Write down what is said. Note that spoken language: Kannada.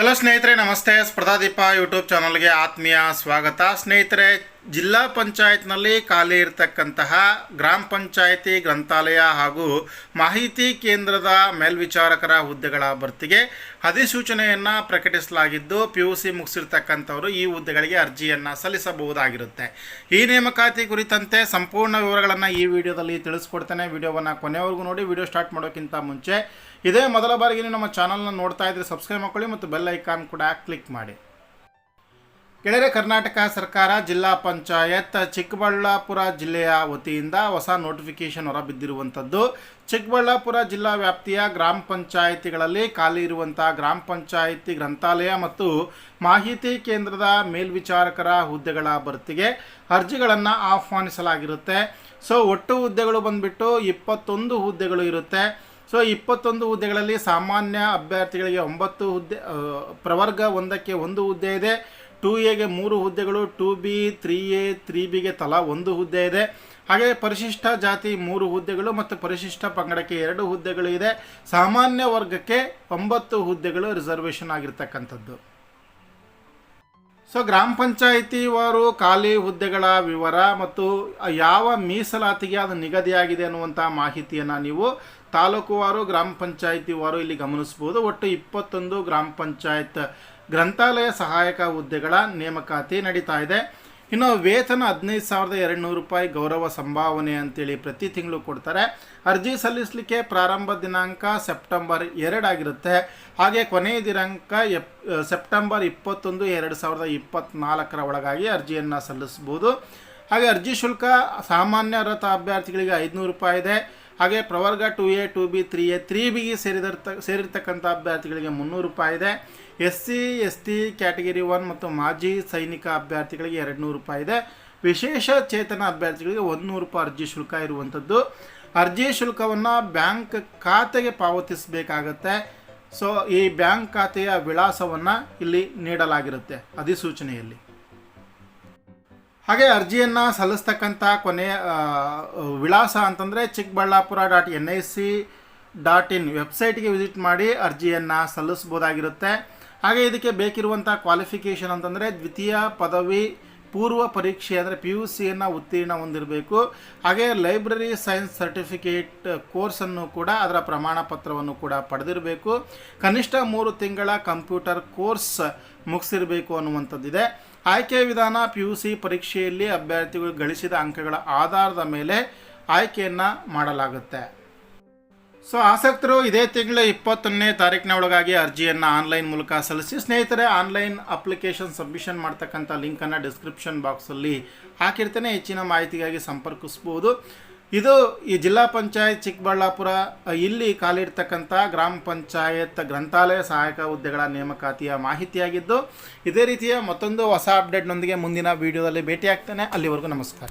ಹಲೋ ಸ್ನೇಹಿತರೆ ನಮಸ್ತೆ. ಸ್ಪರ್ಧಾದೀಪ ಯೂಟ್ಯೂಬ್ ಚಾನಲ್ಗೆ ಆತ್ಮೀಯ ಸ್ವಾಗತ. ಸ್ನೇಹಿತರೆ ಜಿಲ್ಲಾ ಪಂಚಾಯತ್ನಲ್ಲಿ ಖಾಲಿ ಇರತಕ್ಕಂತಹ ಗ್ರಾಮ ಪಂಚಾಯಿತಿ ಗ್ರಂಥಾಲಯ ಹಾಗೂ ಮಾಹಿತಿ ಕೇಂದ್ರದ ಮೇಲ್ವಿಚಾರಕರ ಹುದ್ದೆಗಳ ಭರ್ತಿಗೆ ಅಧಿಸೂಚನೆಯನ್ನು ಪ್ರಕಟಿಸಲಾಗಿದ್ದು ಪಿ ಯು ಸಿ ಮುಗಿಸಿರ್ತಕ್ಕಂಥವರು ಈ ಹುದ್ದೆಗಳಿಗೆ ಅರ್ಜಿಯನ್ನು ಸಲ್ಲಿಸಬಹುದಾಗಿರುತ್ತೆ. ಈ ನೇಮಕಾತಿ ಕುರಿತಂತೆ ಸಂಪೂರ್ಣ ವಿವರಗಳನ್ನು ಈ ವಿಡಿಯೋದಲ್ಲಿ ತಿಳಿಸ್ಕೊಡ್ತೇನೆ. ವಿಡಿಯೋವನ್ನು ಕೊನೆವರೆಗೂ ನೋಡಿ, ವಿಡಿಯೋ ಸ್ಟಾರ್ಟ್ ಮಾಡೋಕ್ಕಿಂತ ಮುಂಚೆ ಇದೇ ಮೊದಲ ಬಾರಿಗೆ ನಮ್ಮ ಚಾನಲ್ನ ನೋಡ್ತಾ ಇದ್ರೆ ಸಬ್ಸ್ಕ್ರೈಬ್ ಮಾಡ್ಕೊಳ್ಳಿ ಮತ್ತು ಬೆಲ್ ಐಕಾನ್ ಕೂಡ ಕ್ಲಿಕ್ ಮಾಡಿ. ಕೆಳರೆ ಕರ್ನಾಟಕ ಸರ್ಕಾರ, ಜಿಲ್ಲಾ ಪಂಚಾಯತ್, ಚಿಕ್ಕಬಳ್ಳಾಪುರ ಜಿಲ್ಲೆಯ ವತಿಯಿಂದ ಹೊಸ ನೋಟಿಫಿಕೇಶನ್ ಹೊರಬಿದ್ದಿರುವಂಥದ್ದು. ಚಿಕ್ಕಬಳ್ಳಾಪುರ ಜಿಲ್ಲಾ ವ್ಯಾಪ್ತಿಯ ಗ್ರಾಮ ಪಂಚಾಯಿತಿಗಳಲ್ಲಿ ಖಾಲಿ ಇರುವಂಥ ಗ್ರಾಮ ಪಂಚಾಯಿತಿ ಗ್ರಂಥಾಲಯ ಮತ್ತು ಮಾಹಿತಿ ಕೇಂದ್ರದ ಮೇಲ್ವಿಚಾರಕರ ಹುದ್ದೆಗಳ ಭರ್ತಿಗೆ ಅರ್ಜಿಗಳನ್ನು ಆಹ್ವಾನಿಸಲಾಗಿರುತ್ತೆ. ಸೊ ಒಟ್ಟು ಹುದ್ದೆಗಳು ಬಂದುಬಿಟ್ಟು ಇಪ್ಪತ್ತೊಂದು ಹುದ್ದೆಗಳು ಇರುತ್ತೆ. ಸೊ ಇಪ್ಪತ್ತೊಂದು ಹುದ್ದೆಗಳಲ್ಲಿ ಸಾಮಾನ್ಯ ಅಭ್ಯರ್ಥಿಗಳಿಗೆ ಒಂಬತ್ತು ಹುದ್ದೆ ಪ್ರವರ್ಗ ಒಂದಕ್ಕೆ ಒಂದು ಹುದ್ದೆ ಇದೆ. ಟೂ ಎಗೆ ಮೂರು ಹುದ್ದೆಗಳು two B three A three ಬಿಗೆ ತಲಾ ಒಂದು ಹುದ್ದೆ ಇದೆ. ಹಾಗೆ ಪರಿಶಿಷ್ಟ ಜಾತಿ ಮೂರು ಹುದ್ದೆಗಳು ಮತ್ತು ಪರಿಶಿಷ್ಟ ಪಂಗಡಕ್ಕೆ ಎರಡು ಹುದ್ದೆಗಳು ಇದೆ. ಸಾಮಾನ್ಯ ವರ್ಗಕ್ಕೆ ಒಂಬತ್ತು ಹುದ್ದೆಗಳು ರಿಸರ್ವೇಷನ್ ಆಗಿರ್ತಕ್ಕಂಥದ್ದು. ಸೊ, ಗ್ರಾಮ ಪಂಚಾಯಿತಿ ವಾರು ಖಾಲಿ ಹುದ್ದೆಗಳ ವಿವರ ಮತ್ತು ಯಾವ ಮೀಸಲಾತಿಗೆ ಅದು ನಿಗದಿಯಾಗಿದೆ ಅನ್ನುವಂಥ ಮಾಹಿತಿಯನ್ನು ನೀವು ತಾಲೂಕುವಾರು, ಗ್ರಾಮ ಪಂಚಾಯಿತಿ ವಾರು ಇಲ್ಲಿ ಗಮನಿಸ್ಬೋದು. ಒಟ್ಟು ಇಪ್ಪತ್ತೊಂದು ಗ್ರಾಮ ಪಂಚಾಯತ್ ಗ್ರಂಥಾಲಯ ಸಹಾಯಕ ಹುದ್ದೆಗಳ ನೇಮಕಾತಿ ನಡೀತಾ ಇದೆ. ಇನ್ನು ವೇತನ ಹದಿನೈದು ಸಾವಿರದ ಎರಡು ನೂರು ರೂಪಾಯಿ ಗೌರವ ಸಂಭಾವನೆ ಅಂತೇಳಿ ಪ್ರತಿ ತಿಂಗಳು ಕೊಡ್ತಾರೆ. ಅರ್ಜಿ ಸಲ್ಲಿಸಲಿಕ್ಕೆ ಪ್ರಾರಂಭ ದಿನಾಂಕ ಸೆಪ್ಟೆಂಬರ್ ಎರಡಾಗಿರುತ್ತೆ ಹಾಗೆ ಕೊನೆಯ ದಿನಾಂಕ ಎಪ್ ಸೆಪ್ಟೆಂಬರ್ ಇಪ್ಪತ್ತೊಂದು ಎರಡು ಸಾವಿರದ ಇಪ್ಪತ್ತ್ನಾಲ್ಕರ ಒಳಗಾಗಿ ಅರ್ಜಿಯನ್ನು ಸಲ್ಲಿಸ್ಬೋದು. ಹಾಗೆ ಅರ್ಜಿ ಶುಲ್ಕ ಸಾಮಾನ್ಯ ಅರ್ಹತಾ ಅಭ್ಯರ್ಥಿಗಳಿಗೆ ಐದುನೂರು ರೂಪಾಯಿ ಇದೆ. ಹಾಗೆ ಪ್ರವರ್ಗ two A two B three A three ಬಿಗೆ ಸೇರಿದರ್ತ, ಸೇರಿರ್ತಕ್ಕಂಥ ಅಭ್ಯರ್ಥಿಗಳಿಗೆ ಮುನ್ನೂರು ರೂಪಾಯಿ ಇದೆ. S C S T category one ಮತ್ತು ಮಾಜಿ ಸೈನಿಕ ಅಭ್ಯರ್ಥಿಗಳಿಗೆ ಎರಡು ನೂರು ರೂಪಾಯಿ ಇದೆ. ವಿಶೇಷ ಚೇತನ ಅಭ್ಯರ್ಥಿಗಳಿಗೆ ಒಂದು ನೂರು ರೂಪಾಯಿ ಅರ್ಜಿ ಶುಲ್ಕ ಇರುವಂಥದ್ದು. ಅರ್ಜಿ ಶುಲ್ಕವನ್ನು ಬ್ಯಾಂಕ್ ಖಾತೆಗೆ ಪಾವತಿಸಬೇಕಾಗತ್ತೆ. ಸೊ, ಈ ಬ್ಯಾಂಕ್ ಖಾತೆಯ ವಿಳಾಸವನ್ನು ಇಲ್ಲಿ ನೀಡಲಾಗಿರುತ್ತೆ ಅಧಿಸೂಚನೆಯಲ್ಲಿ. ಹಾಗೆ ಅರ್ಜಿಯನ್ನು ಸಲ್ಲಿಸ್ತಕ್ಕಂಥ ಕೊನೆಯ ಆ, ವಿಳಾಸ ಅಂತಂದರೆ Chikkaballapur dot N I C dot in ವೆಬ್ಸೈಟ್ಗೆ ವಿಸಿಟ್ ಮಾಡಿ ಅರ್ಜಿಯನ್ನು ಸಲ್ಲಿಸ್ಬೋದಾಗಿರುತ್ತೆ ಹಾಗೆ ಇದಕ್ಕೆ ಬೇಕಿರುವಂಥ ಕ್ವಾಲಿಫಿಕೇಷನ್ ಅಂತಂದರೆ ದ್ವಿತೀಯ ಪದವಿ ಪೂರ್ವ ಪರೀಕ್ಷೆ ಅಂದರೆ ಪಿ ಯು ಸಿಯನ್ನು ಉತ್ತೀರ್ಣ ಹೊಂದಿರಬೇಕು. ಹಾಗೆ ಲೈಬ್ರರಿ ಸೈನ್ಸ್ ಸರ್ಟಿಫಿಕೇಟ್ ಕೋರ್ಸನ್ನು ಕೂಡ ಅದರ ಪ್ರಮಾಣ ಪತ್ರವನ್ನು ಕೂಡ ಪಡೆದಿರಬೇಕು. ಕನಿಷ್ಠ ಮೂರು ತಿಂಗಳ ಕಂಪ್ಯೂಟರ್ ಕೋರ್ಸ್ ಮುಗಿಸಿರಬೇಕು ಅನ್ನುವಂಥದ್ದಿದೆ. ಆಯ್ಕೆ ವಿಧಾನ ಪಿ ಯು ಸಿ ಪರೀಕ್ಷೆಯಲ್ಲಿ ಅಭ್ಯರ್ಥಿಗಳು ಗಳಿಸಿದ ಅಂಕಗಳ ಆಧಾರದ ಮೇಲೆ ಆಯ್ಕೆಯನ್ನು ಮಾಡಲಾಗುತ್ತೆ. ಸೊ, ಆಸಕ್ತರು ಇದೇ ತಿಂಗಳ ಇಪ್ಪತ್ತೊಂದನೇ ತಾರೀಕಿನ ಒಳಗಾಗಿ ಅರ್ಜಿಯನ್ನು ಆನ್ಲೈನ್ ಮೂಲಕ ಸಲ್ಲಿಸಿ, ಸ್ನೇಹಿತರೆ, ಆನ್ಲೈನ್ ಅಪ್ಲಿಕೇಶನ್ ಸಬ್ಮಿಷನ್ ಮಾಡ್ತಕ್ಕಂಥ ಲಿಂಕನ್ನು ಡಿಸ್ಕ್ರಿಪ್ಷನ್ ಬಾಕ್ಸಲ್ಲಿ ಹಾಕಿರ್ತೇನೆ. ಹೆಚ್ಚಿನ ಮಾಹಿತಿಗಾಗಿ ಸಂಪರ್ಕಿಸ್ಬೋದು. ಇದು ಈ ಜಿಲ್ಲಾ ಪಂಚಾಯತ್ ಚಿಕ್ಕಬಳ್ಳಾಪುರ ಇಲ್ಲಿ ಕಾಲಿಡ್ತಕ್ಕಂಥ ಗ್ರಾಮ ಪಂಚಾಯತ್ ಗ್ರಂಥಾಲಯ ಸಹಾಯಕ ಹುದ್ದೆಗಳ ನೇಮಕಾತಿಯ ಮಾಹಿತಿಯಾಗಿದ್ದು, ಇದೇ ರೀತಿಯ ಮತ್ತೊಂದು ಹೊಸ ಅಪ್ಡೇಟ್ನೊಂದಿಗೆ ಮುಂದಿನ ವಿಡಿಯೋದಲ್ಲಿ ಭೇಟಿಯಾಗ್ತೇನೆ. ಅಲ್ಲಿವರೆಗೂ ನಮಸ್ಕಾರ.